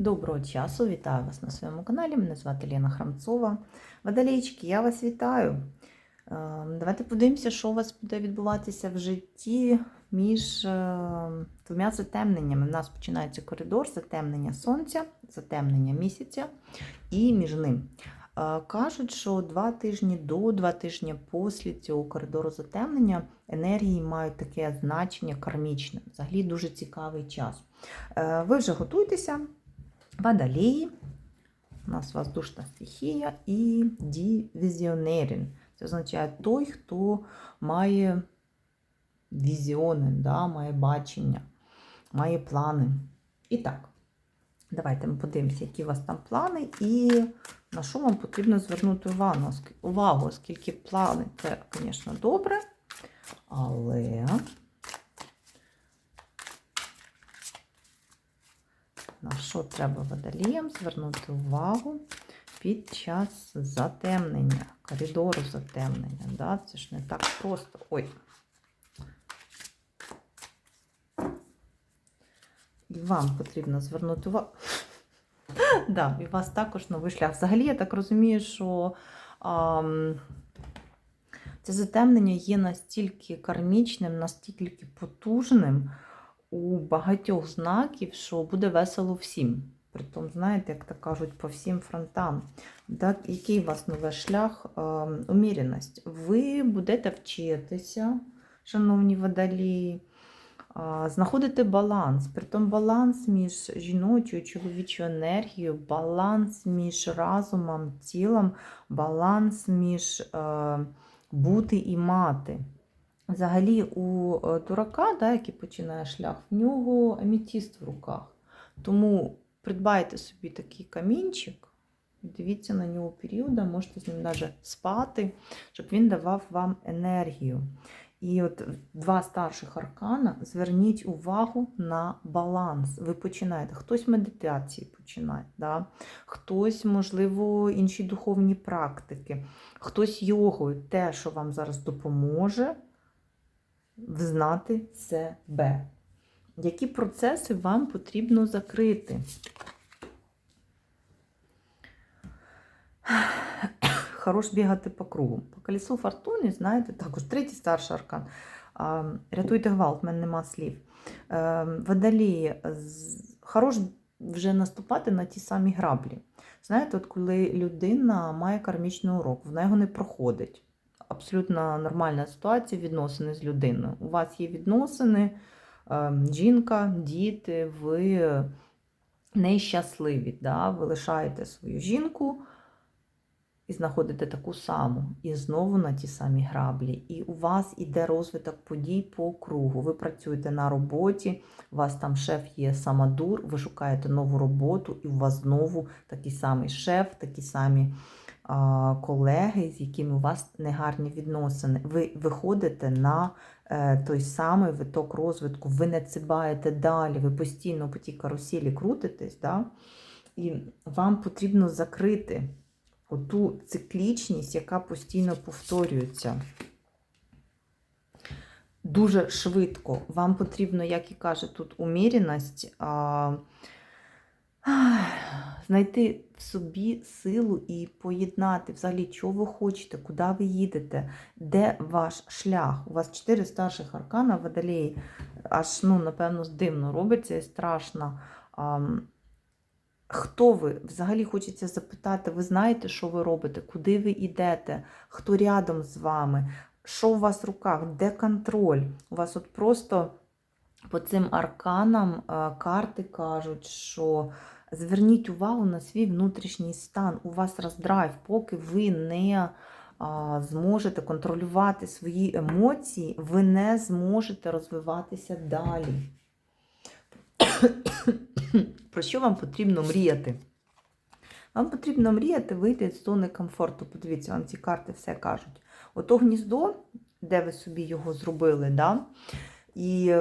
Доброго часу, вітаю вас на своєму каналі. Мене звати Лена Храмцова. Водолійчики, я вас вітаю. Е, Давайте подивимося, що у вас буде відбуватися в житті між е, двома затемненнями. У нас починається коридор затемнення сонця, затемнення місяця і між ним. Е, Кажуть, що два тижні до, два тижні після цього коридору затемнення енергії мають таке значення кармічне. Взагалі дуже цікавий час. Ви вже готуйтеся. Водолії, у нас воздушна стихія і дівізіонерін. Це означає той, хто має візіони, да, має бачення, має плани. І так, давайте ми подивимося, які у вас там плани і на що вам потрібно звернути увагу, оскільки плани це, звісно, добре, але на що треба водоліям звернути увагу під час затемнення, коридору затемнення. Да? Це ж не так просто. Ой. І вам потрібно звернути увагу. Да, і вас також новий шлях. Взагалі, я так розумію, що ам, це затемнення є настільки кармічним, настільки потужним у багатьох знаків, що буде весело всім. Притом, знаєте, як так кажуть, по всім фронтам. Так, який у вас новий шлях? Ем, Уміряність. Ви будете вчитися, шановні водолії, знаходити баланс. Притом баланс між жіночою і чоловічою енергією, баланс між разумом, тілом, баланс між е, бути і мати. Взагалі, у е, дурака, да, який починає шлях, в нього амітіст в руках. Тому придбайте собі такий камінчик, дивіться на нього періода, можете з ним навіть спати, щоб він давав вам енергію. І от два старших аркана, зверніть увагу на баланс. Ви починаєте. Хтось медитації починає, да? хтось, можливо, інші духовні практики, хтось йогою, те, що вам зараз допоможе взнати себе. Які процеси вам потрібно закрити? Хорош бігати по кругу. По колесу фортуни, знаєте, також третій старший аркан. Рятуйте гвалт, в мене нема слів. Е, Водолії, хорош вже наступати на ті самі граблі. Знаєте, от коли людина має кармічний урок, вона його не проходить. Абсолютно нормальна ситуація відносини з людиною. У вас є відносини, е, жінка, діти, ви нещасливі. Да? Ви лишаєте свою жінку і знаходите таку саму, і знову на ті самі граблі. І у вас іде розвиток подій по кругу. Ви працюєте на роботі, у вас там шеф є самодур, ви шукаєте нову роботу, і у вас знову такий самий шеф, такі самі колеги, з якими у вас негарні відносини. Ви виходите на е, той самий виток розвитку, ви не цибаєте далі, ви постійно по тій каруселі крутитесь, да? і вам потрібно закрити оту циклічність, яка постійно повторюється. Дуже швидко. Вам потрібно, як і каже тут, уміряність, а, знайти в собі силу і поєднати взагалі, що ви хочете, куди ви їдете, де ваш шлях. У вас чотири старших аркана водолії, аж, ну, напевно, дивно робиться і страшно. А, Хто ви? Взагалі хочеться запитати, ви знаєте, що ви робите, куди ви йдете, хто рядом з вами, що у вас в руках, де контроль? У вас от просто по цим арканам е, карти кажуть, що зверніть увагу на свій внутрішній стан. У вас роздрайв, поки ви не зможете контролювати свої емоції, ви не зможете розвиватися далі. Про що вам потрібно мріяти? Вам потрібно мріяти вийти з зони комфорту. Подивіться, вам ці карти все кажуть. Ото гніздо, де ви собі його зробили, да? і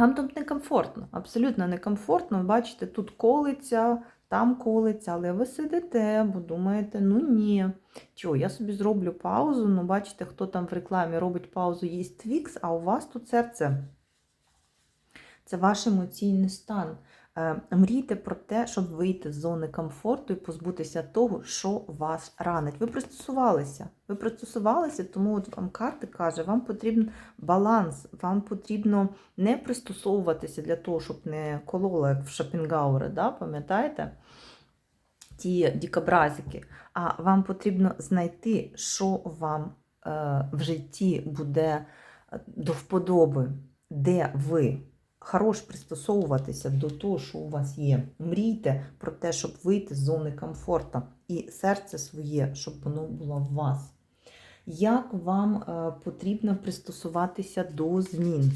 вам тут некомфортно, абсолютно некомфортно. Бачите, тут колиться, там колиться, але ви сидите, бо думаєте, ну ні. Чого, я собі зроблю паузу, ну бачите, хто там в рекламі робить паузу, їсть твікс, а у вас тут серце. Це ваш емоційний стан. Е, Мрійте про те, щоб вийти з зони комфорту і позбутися того, що вас ранить. Ви пристосувалися. Ви пристосувалися, тому от вам карти каже, вам потрібен баланс, вам потрібно не пристосовуватися для того, щоб не кололо, як в Шопенгауери, да? пам'ятаєте? Ті дікобразики. А вам потрібно знайти, що вам е, в житті буде е, до вподоби, де ви хорош пристосовуватися до того, що у вас є. Мрійте про те, щоб вийти з зони комфорту і серце своє, щоб воно було в вас. Як вам е, потрібно пристосуватися до змін?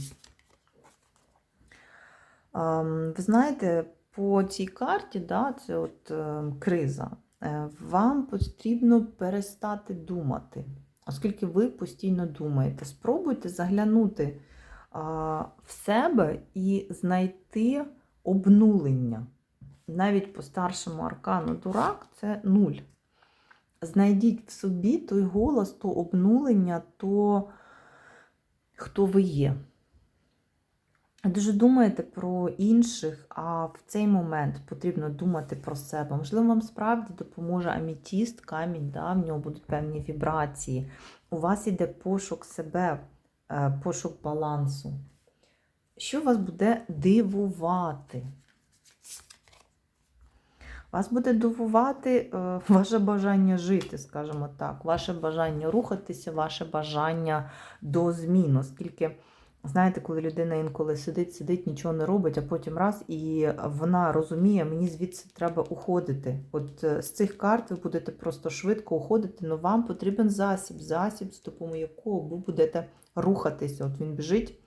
Ем, Ви знаєте, по цій карті, да, це от е, криза, е, вам потрібно перестати думати, оскільки ви постійно думаєте. Спробуйте заглянути в себе і знайти обнулення. Навіть по старшому аркану дурак це нуль. Знайдіть в собі той голос, то обнулення, то хто ви є. Дуже думаєте про інших, а в цей момент потрібно думати про себе. Можливо, вам справді допоможе амітіст, камінь, да, в нього будуть певні вібрації. У вас іде пошук себе, пошук балансу. Що вас буде дивувати? Вас буде дивувати е, ваше бажання жити, скажімо так, ваше бажання рухатися, ваше бажання до змін, оскільки. Знаєте, коли людина інколи сидить, сидить, нічого не робить, а потім раз, і вона розуміє, мені звідси треба уходити. От е, з цих карт ви будете просто швидко уходити, але вам потрібен засіб, засіб, з допомогою якого ви будете рухатися. От він біжить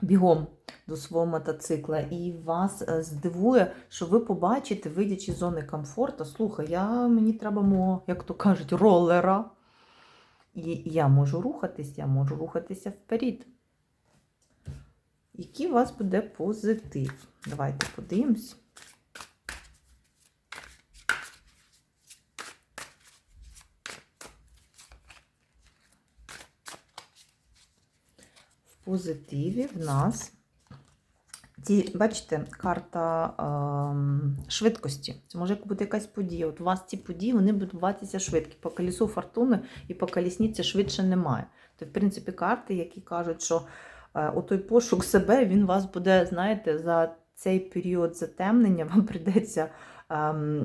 бігом до свого мотоцикла, і вас е, здивує, що ви побачите, вийдячи з зони комфорту, слухай, я, мені треба мого, як то кажуть, ролера. І я можу рухатись, я можу рухатися вперед. Який у вас буде позитив? Давайте подивимось. В позитиві в нас ці, бачите, карта е, швидкості. Це може бути якась подія. От у вас ці події вони будуть відбуватися швидкі. По колісу фортуни і по колісниці швидше немає. То, в принципі, карти, які кажуть, що е, отой пошук себе, він вас буде, знаєте, за цей період затемнення вам прийдеться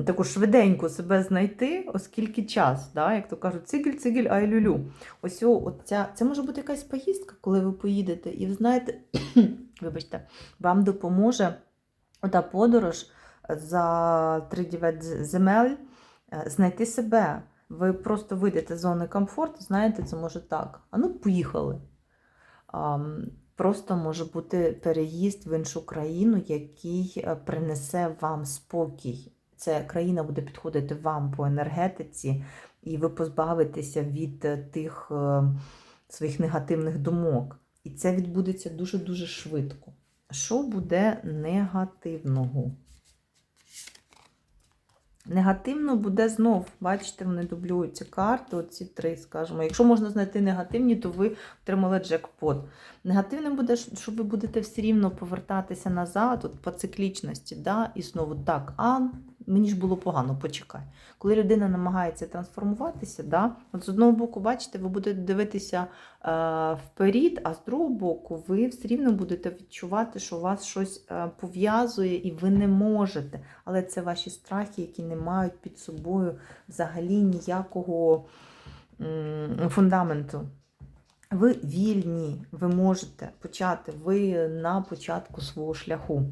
таку швиденько себе знайти, оскільки час, да? як то кажуть, цигель, ай люлю. Ось о, от ця, це може бути якась поїздка, коли ви поїдете, і ви знаєте, вибачте, вам допоможе ота подорож за 3-9 земель е, знайти себе. Ви просто вийдете з зони комфорту, знаєте, це може так. А ну, поїхали. Ам, Просто може бути переїзд в іншу країну, який е, принесе вам спокій. Ця країна буде підходити вам по енергетиці, і ви позбавитеся від е, тих е, своїх негативних думок. І це відбудеться дуже-дуже швидко. Що буде негативного? Негативно буде знов, бачите, вони дублюються карти, оці три, скажімо. Якщо можна знайти негативні, то ви отримали джекпот. Негативним буде, що ви будете все рівно повертатися назад, от по циклічності, да? і знову так, а мені ж було погано, почекай. Коли людина намагається трансформуватися, да? от з одного боку, бачите, ви будете дивитися е, вперед, а з другого боку, ви все рівно будете відчувати, що вас щось е, пов'язує і ви не можете. Але це ваші страхи, які не мають під собою взагалі ніякого м, фундаменту. Ви вільні, ви можете почати, ви на початку свого шляху.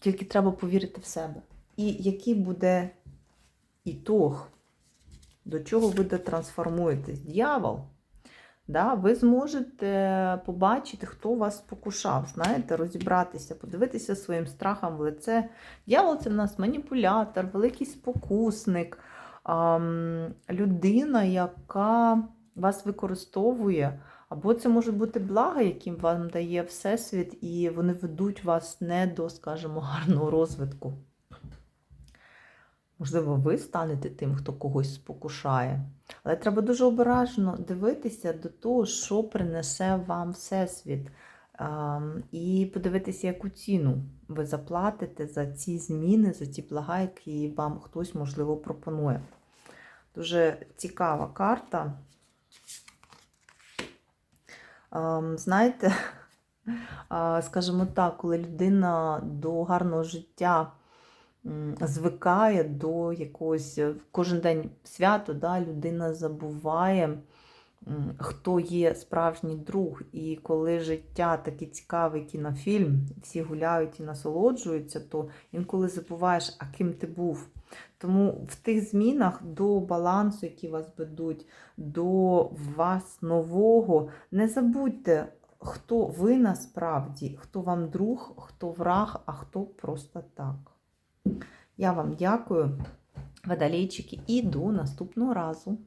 Тільки треба повірити в себе. І який буде ітог, до чого ви дотрансформуєтесь? Дьявол. Да, ви зможете побачити, хто вас спокушав, знаєте, розібратися, подивитися своїм страхом в лице. Дьявол це в нас маніпулятор, великий спокусник, людина, яка вас використовує, або це може бути благо, яким вам дає Всесвіт, і вони ведуть вас не до, скажімо, гарного розвитку. Можливо, ви станете тим, хто когось спокушає. Але треба дуже обережно дивитися до того, що принесе вам Всесвіт. ем, і подивитися, яку ціну ви заплатите за ці зміни, за ті блага, які вам хтось, можливо, пропонує. Дуже цікава карта. Ем, Знаєте, скажімо так, коли людина до гарного життя звикає до якогось е, кожен день свято, да, людина забуває, хто є справжній друг. І коли життя таке цікаве кінофільм, всі гуляють і насолоджуються, то інколи забуваєш, а ким ти був. Тому в тих змінах до балансу, які вас ведуть, до вас нового, не забудьте, хто ви насправді, хто вам друг, хто враг, а хто просто так. Я вам дякую, водолійчики, і до наступного разу.